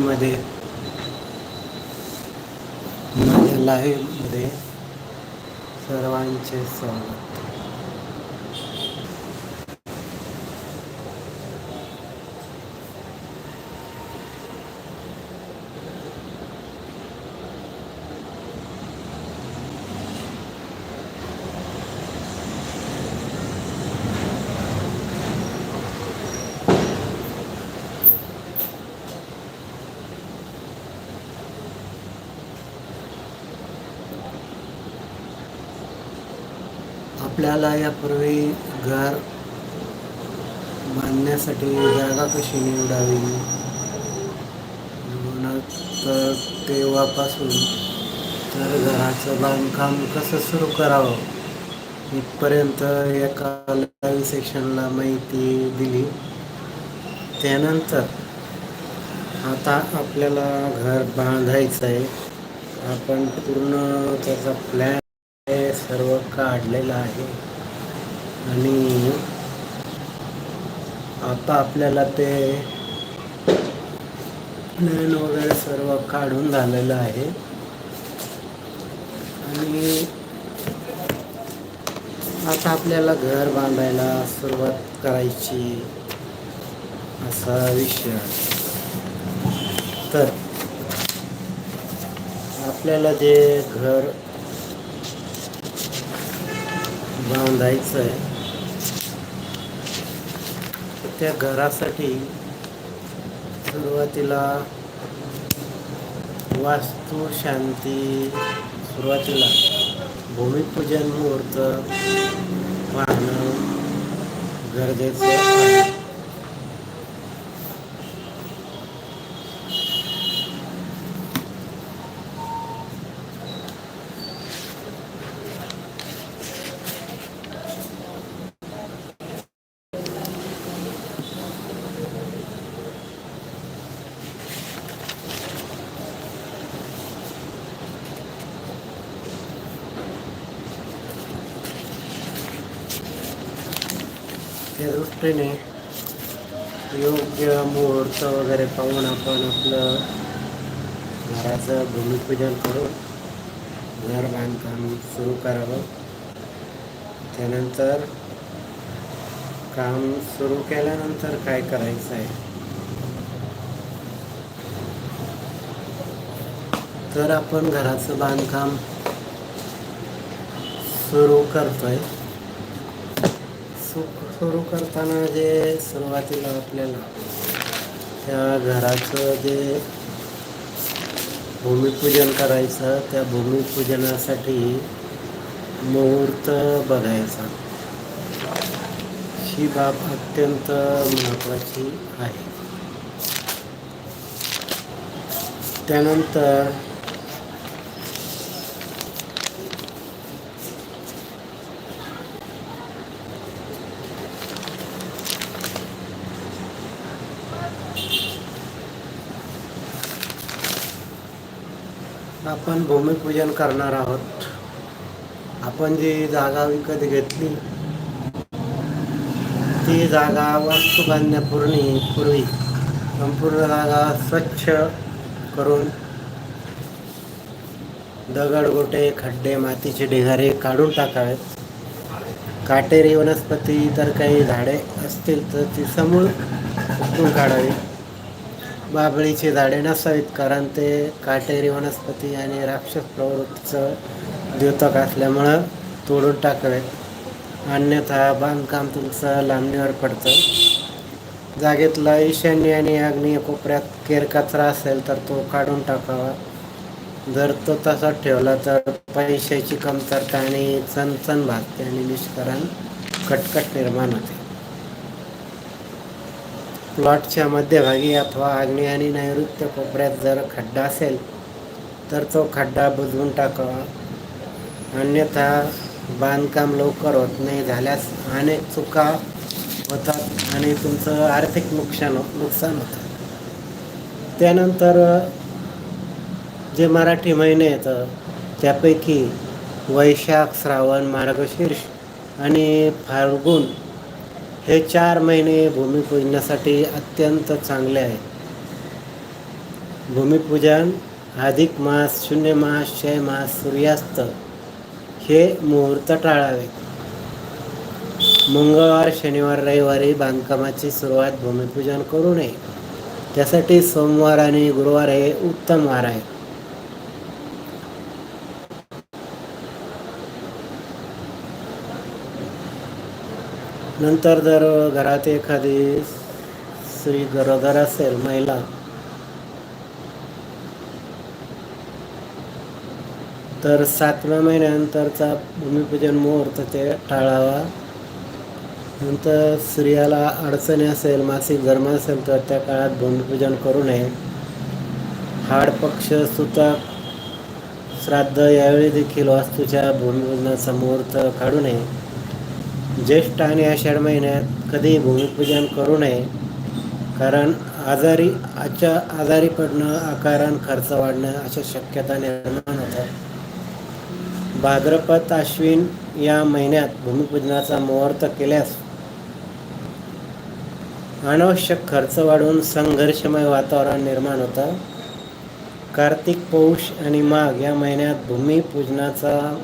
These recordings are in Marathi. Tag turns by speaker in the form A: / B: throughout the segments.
A: लाईव्हमध्ये माझ्या लाईव्हमध्ये सर्वांचे स्वागत. आपल्याला यापूर्वी घर बांधण्यासाठी जागा कशी निवडावी? तर तेव्हापासून तर घराचं बांधकाम कसं सुरू करावं? इथपर्यंत एका लाईव्ह सेक्शनला माहिती दिली. त्यानंतर आता आपल्याला घर बांधायचं आहे आपण पूर्ण त्याचा प्लॅन हे सर्व काढलेलं आहे. आणि आता आपल्याला ते प्लेन वगैरे सर्व काढून झालेलं आहे. आणि आता आपल्याला घर बांधायला सुरुवात करायची असा विषय तर आपल्याला जे घर बांधायचं आहे त्या घरासाठी सुरुवातीला वास्तू शांती सुरुवातीला भूमिपूजन मुहूर्त पाहणं गरजेचं आहे त्या दृष्टीने योग्य मुहूर्त वगैरे पाहून आपण आपलं घराचं भूमिपूजन करून घर बांधकाम सुरू करावं. त्यानंतर काम सुरू केल्यानंतर काय करायचं आहे? तर आपण घराचं बांधकाम सुरू करतोय. सु सुरू करताना जे सुरुवातीला आपल्याला त्या घराचं जे भूमिपूजन करायचं त्या भूमिपूजनासाठी मुहूर्त बघायचा. ही बाब अत्यंत महत्त्वाची आहे. त्यानंतर आपण भूमिपूजन करणार आहोत. आपण जी जागा विकत घेतली ती जागा वास्तू बांधण्यापूर्वी पूर्वी संपूर्ण जागा स्वच्छ करून दगडगोटे खड्डे मातीचे ढिगारे काढून टाकावेत काटेरी वनस्पती तर काही झाडे असतील तर ती समूळ उपटून काढावी. बाभळीची झाडे नसावीत कारण ते काटेरी वनस्पती आणि राक्षस प्रवृत्तीचं द्योतक असल्यामुळं तोडून टाकावेत अन्यथा बांधकाम तुमचं लांबणीवर पडतं. जागेतला ईशान्य आणि आग्नेय कोपऱ्यात केरकचरा असेल तर तो काढून टाकावा. जर तो तसाच ठेवला तर पैशाची कमतरता आणि चणचण भागते आणि निष्करण कटकट निर्माण होते. प्लॉटच्या मध्यभागी अथवा अग्नि आणि नैऋत्य कोपऱ्यात जर खड्डा असेल तर तो खड्डा बुजवून टाकावा. अन्यथा बांधकाम लवकर होत नाही झाल्यास अनेक चुका होतात आणि तुमचं आर्थिक नुकसान हो- नुकसान होतं. त्यानंतर जे मराठी महिने येतं त्यापैकी वैशाख श्रावण मार्गशीर्ष आणि फाल्गुन हे चार महिने भूमिपूजनासाठी अत्यंत चांगले आहेत. भूमिपूजन अधिक मास शून्य मास क्षय मास सूर्यास्त हे मुहूर्त टाळावे. मंगळवार शनिवार रविवारी बांधकामाची सुरुवात भूमिपूजन करू नये. त्यासाठी सोमवार आणि गुरुवार हे उत्तम वार आहे नंतर जर घरात एखादी स्त्री गरोदर असेल महिला तर सातव्या महिन्यानंतरचा भूमिपूजन मुहूर्त ते टाळावा. नंतर स्त्रियाला अडचणी असेल मासिक धर्म असेल तर त्या काळात भूमिपूजन करू नये. हाड पक्ष सुतक श्राद्ध यावेळी देखील वास्तूच्या भूमिपूजनाचा मुहूर्त काढू नये. ज्येष्ठ आणि आषाढ महिन्यात कधीही भूमिपूजन करू नये कारण आजारी आच्या आजारी पडणं आकारण खर्च वाढणं अशा शक्यता निर्माण होतात. भाद्रपद अश्विन या महिन्यात भूमिपूजनाचा मुहूर्त केल्यास अनावश्यक खर्च वाढून संघर्षमय वातावरण निर्माण होतं. कार्तिक पौष आणि माघ या महिन्यात भूमिपूजनाचा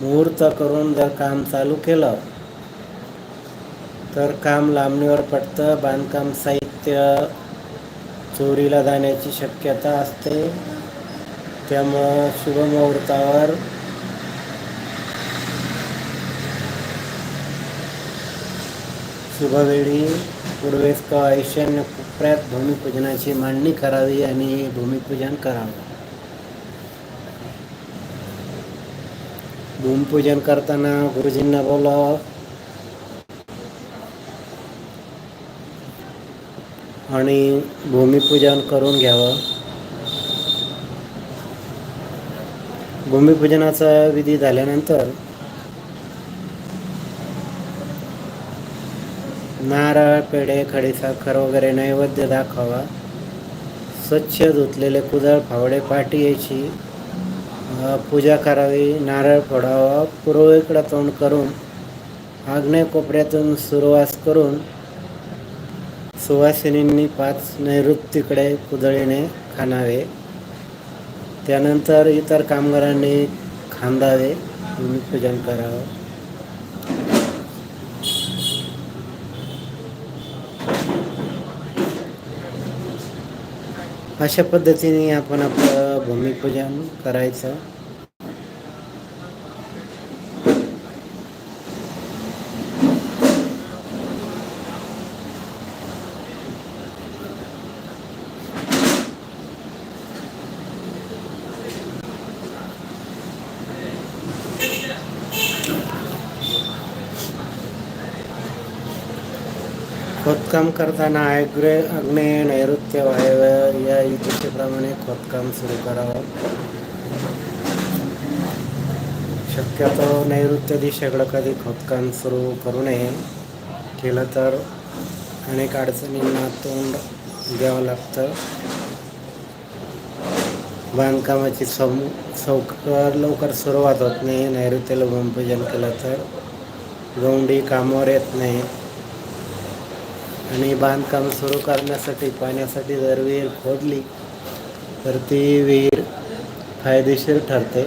A: मुहूर्त करून जर काम चालू केलं तर काम लांबणीवर पडतं. बांधकाम साहित्य चोरीला जाण्याची शक्यता असते. त्यामुळं शुभमुहूर्तावर शुभवेळी पूर्वेस किंवा ईशान्य कोपऱ्यात भूमिपूजनाची मांडणी करावी आणि भूमिपूजन करावं. भूमिपूजन करताना गुरुजींना बोलावं. आणि भूमिपूजन करून घ्यावं. भूमिपूजनाचा विधी झाल्यानंतर नारळ पेढे खडीसाखर वगैरे नैवेद्य दाखवा. स्वच्छ धुतलेले कुदळ फावडे पाठी यायची. पूजा करावी नारळ फोडावा पूर्वेकडं तोंड करून आग्नेय कोपऱ्यातून सुरवास करून सुवासिनींनी पाच नैऋत्तीकडे कुदळीने खाणावे. त्यानंतर इतर कामगारांनी खांदावे पूजन करावं. अशा पद्धतीने आपण आपलं भूमिपूजन करायचं. खोदकाम करताना आग्रे आग्नेय नैऋत्य वायव्य या दिशेप्रमाणे खोदकाम सुरू करावं. शक्यतो नैऋत्य दिशेकडं कधी खोदकाम सुरू करू नये. केलं तर अनेक अडचणींना तोंड द्यावं लागतं. बांधकामाची सम सौकर लवकर सुरुवात होत नाही. नैऋत्याला भूमिपूजन केलं तर गौंडी कामावर येत नाही. आणि बांधकाम सुरू करण्यासाठी पाण्यासाठी जर विहीर खोदली तर ती विहीर फायदेशीर ठरते.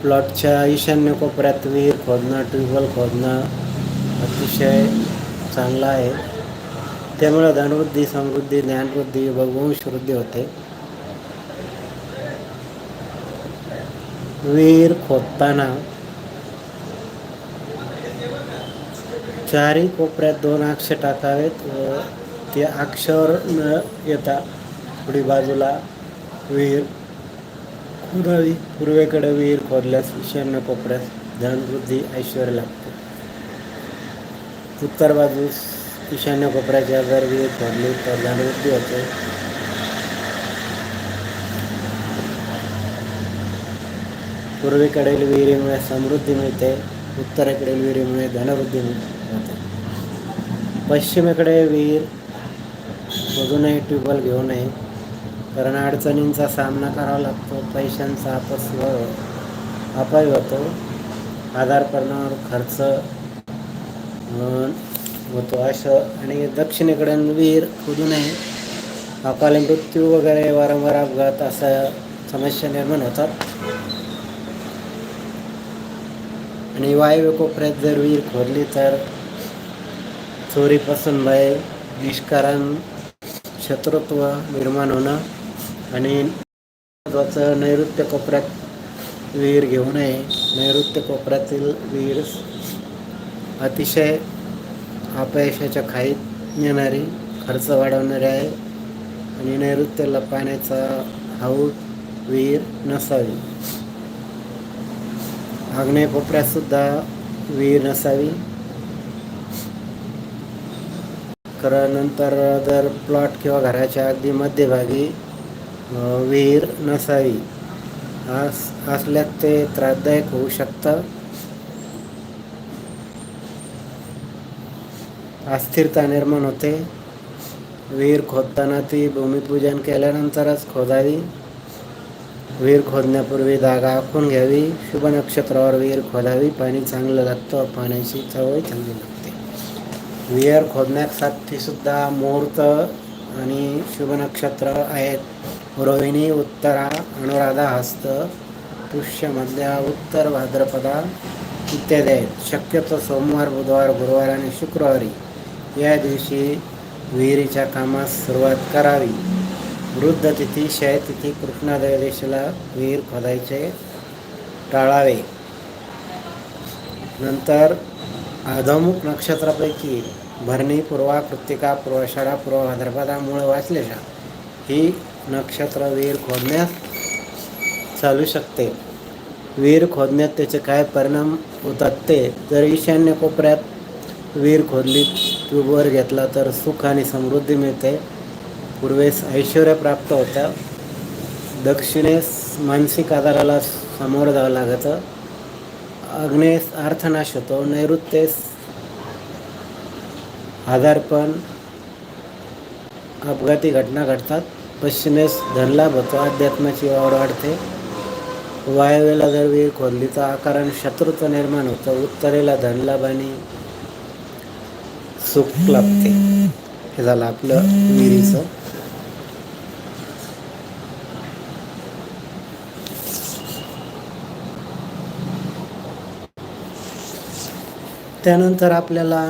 A: प्लॉटच्या ईशान्य कोपऱ्यात विहीर खोदणं ट्यूबवेल खोदणं अतिशय चांगलं आहे. त्यामुळे धनवृद्धी समृद्धी ज्ञानवृद्धी वंशवृद्धी होते. विहीर खोदताना चारही कोपऱ्यात दोन अक्ष टाकावेत व ते अक्षर न येता पुढी बाजूला विहीर खुदावी पूर्वेकडे विहीर खोदल्यास ईशान्य कोपऱ्यात धनवृद्धी ऐश्वर लागते. उत्तर बाजूस ईशान्य कोपऱ्याच्या जर विहीर खोदली तर धनवृद्धी होते. पूर्वेकडील विहिरीमुळे समृद्धी मिळते उत्तरेकडील विहिरीमुळे धनवृद्धी मिळते. पश्चिमेकडे विहीर बघू ट्यूबवेल घेऊ नये. कारण अडचणींचा सामना करावा लागतो पैशांचा आपस अपाय होतो. आधारपणावर खर्च होतो असं. आणि दक्षिणेकडे विहीर खोदू नये. अकाली मृत्यू वगैरे वारंवार अपघात असा समस्या निर्माण होतात. आणि वायव्य कोपऱ्यात जर विहीर खोदली तर चोरीपासून भय निष्कारण शत्रुत्व निर्माण होणं आणि महत्त्वाचं नैऋत्य कोपऱ्यात विहीर घेऊ नये. नैऋत्य कोपऱ्यातील विहीर अतिशय अपयशाच्या खाईत नेणारी खर्च वाढवणारी आहे आणि नैऋत्यला पाण्याचा हाऊ विहीर नसावी. आग्नेय कोपऱ्यातसुद्धा विहीर नसावी. कारण नंतर जर प्लॉट किंवा घराच्या अगदी मध्यभागी विहीर नसावी अस असल्यास ते त्रासदायक होऊ शकतं. अस्थिरता निर्माण होते. विहीर खोदताना ती भूमिपूजन केल्यानंतरच खोदावी. विहीर खोदण्यापूर्वी जागा आखून घ्यावी. शुभ नक्षत्रावर विहीर खोदावी. पाणी चांगलं लागतं. पाण्याची चवही चांगली लागते. विहीर खोदण्यासाठी सुद्धा मुहूर्त आणि शुभ नक्षत्र आहेत. रोहिणी उत्तरा अनुराधा हस्त पुष्यमधल्या उत्तर भाद्रपदा इत्यादी आहेत. शक्यतो सोमवार बुधवार गुरुवार आणि शुक्रवारी या दिवशी विहिरीच्या कामास सुरुवात करावी. वृद्ध तिथी शय तिथी विहीर खोदायचे टाळावे. नंतर अधमुख नक्षत्रापैकी भरणी पूर्वा कृत्तिका पूर्वाषाढा पूर्व भाद्रपदा मूळ ही नक्षत्र विहीर खोदण्यास चालू शकते. विहीर खोदण्यात त्याचे काय परिणाम होतात ते जर ईशान्य कोपऱ्यात विहीर खोदली ट्यूबवर घेतला तर सुख आणि समृद्धी मिळते. पूर्वेस ऐश्वर प्राप्त होतं. दक्षिणेस मानसिक आधाराला सामोरं जावं लागतं. अग्नेस अर्थनाश होतो नैऋत्येस आधारपण अपघाती घटना घडतात. पश्चिमेस धनलाभ होतो अध्यात्माची वाढ वाढते. वायव्येला जर विहीर खोदली तर आकारण शत्रुत्व निर्माण होतं. उत्तरेला धनलाभ आणि सुख लाभते हे झालं आपलं विहिरीचं. त्यानंतर आपल्याला